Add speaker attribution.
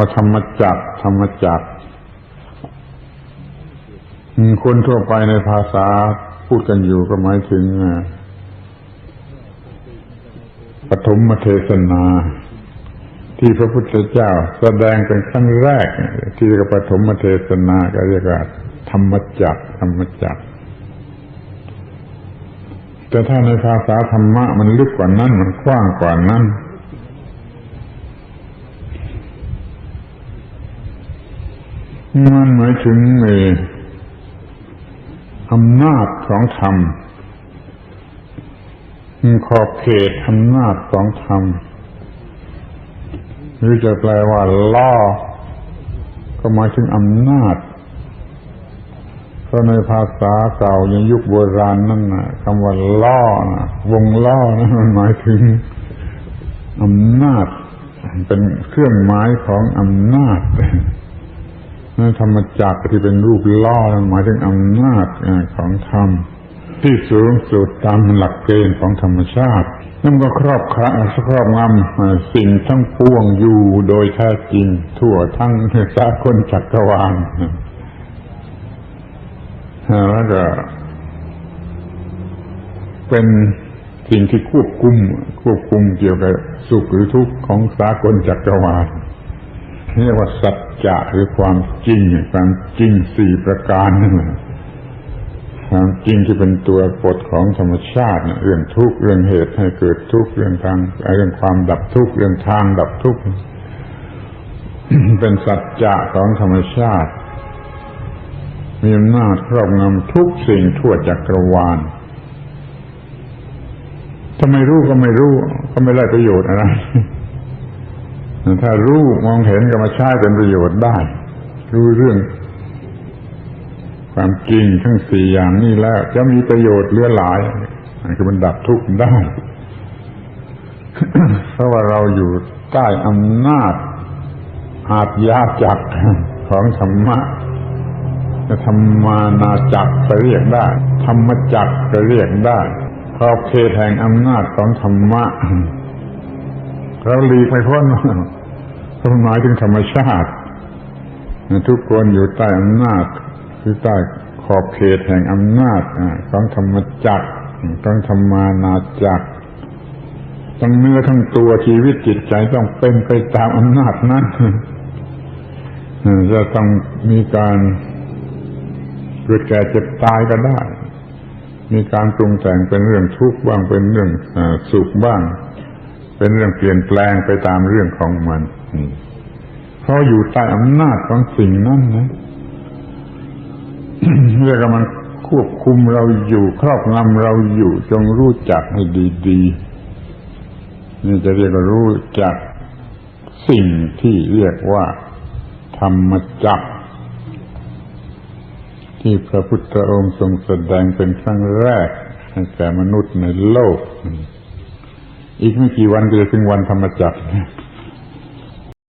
Speaker 1: ว่าธรรมจักธรรมจักรอืมคนทั่วไปในภาษาพูดกันอยู่ก็หมายถึงปฐมเทศนา ที่พระพุทธเจ้าแสดงเป็นครั้งแรก ที่เรียกว่าปฐมเทศนาก็เรียกว่าธรรมจักธรรมจักแต่ถ้าในภาษาธรรมะมันลึกกว่านั้นมันกว้างกว่านั้น มันหมายถึงเอออำนาจของธรรมขอบเขตอำนาจของธรรมหรือจะแปลว่าล่อก็หมายถึงอำนาจเพราะในภาษาเก่ายังยุคโบราณนั่นนะคำว่าล่อนะวงล่อนะมันหมายถึงอำนาจ เป็นเครื่องหมายของอำนาจนั่น ธรรมจักรที่เป็นรูปล่อหมายถึงอำนาจของธรรม ที่สูงสุดตามหลักเกณฑ์ของธรรมชาตินั่นก็ครอบครครอบงำสิ่งทั้งปวงอยู่โดยแท้จริง ทั่วทั้งสากลจักรวาลแล้วก็เป็นสิ่งที่ควบคุม ควบคุมเกี่ยวกับสุขหรือทุกข์ของสากลจักรวาล เรียกว่าสัจจะหรือความจริงความจริงสี่ประการนั่นแหละความจริงที่เป็นตัวกฎของธรรมชาติเรื่องทุกข์เรื่องเหตุให้เกิดทุกข์เรื่องทางเรื่องความดับทุกข์เรื่องทางดับทุกข์เป็นสัจจะของธรรมชาติ มีอำนาจครอบงำทุกสิ่งทั่วจักรวาลถ้าไม่รู้ก็ไม่รู้ ก็ไม่ได้ประโยชน์อะไร ถ้ารู้มองเห็นก็มาใช้เป็นประโยชน์ได้ รู้เรื่อง ความจริงทั้งสี่อย่างนี้แล้ว จะมีประโยชน์เลือหลายคือมันดับทุกข์ได้ เพราะว่าเราอยู่ใต้อำนาจ อาจยาจักของธรรมะจะธรรมานาจักรก็เรียกได้ ธรรมจักรก็เรียกได้ขอบเขตแห่งอำนาจของธรรมะเราหลีกไม่พ้น ราะหมายถึงธรรมชาติ ทุกคนอยู่ใต้อำนาจคือใต้ขอบเขตแห่งอำนาจของธรรมจักรของธรรมานาจักรทั้งเนื้อทั้งตัวชีวิตจิตใจต้องเป็นไปตามอำนาจนั้นจะต้องมีการเกิดแก่เจ็บตายก็ได้ มีการปรุงแต่งเป็นเรื่องทุกข์บ้างเป็นเรื่องสุขบ้าง เป็นเรื่องเปลี่ยนแปลงไปตามเรื่องของมัน เพราะอยู่ใต้อำนาจของสิ่งนั้นนะเรียกว่ามันควบคุมเราอยู่ ครอบงำเราอยู่ จงรู้จักให้ดีๆนี่จะเรียกว่ารู้จักสิ่งที่เรียกว่า ธรรมจักรที่พระพุทธองค์ทรงแสดงเป็นครั้งแรกให้แก่มนุษย์ในโลก อีกไม่กี่วันก็จะถึงวันธรรมจักร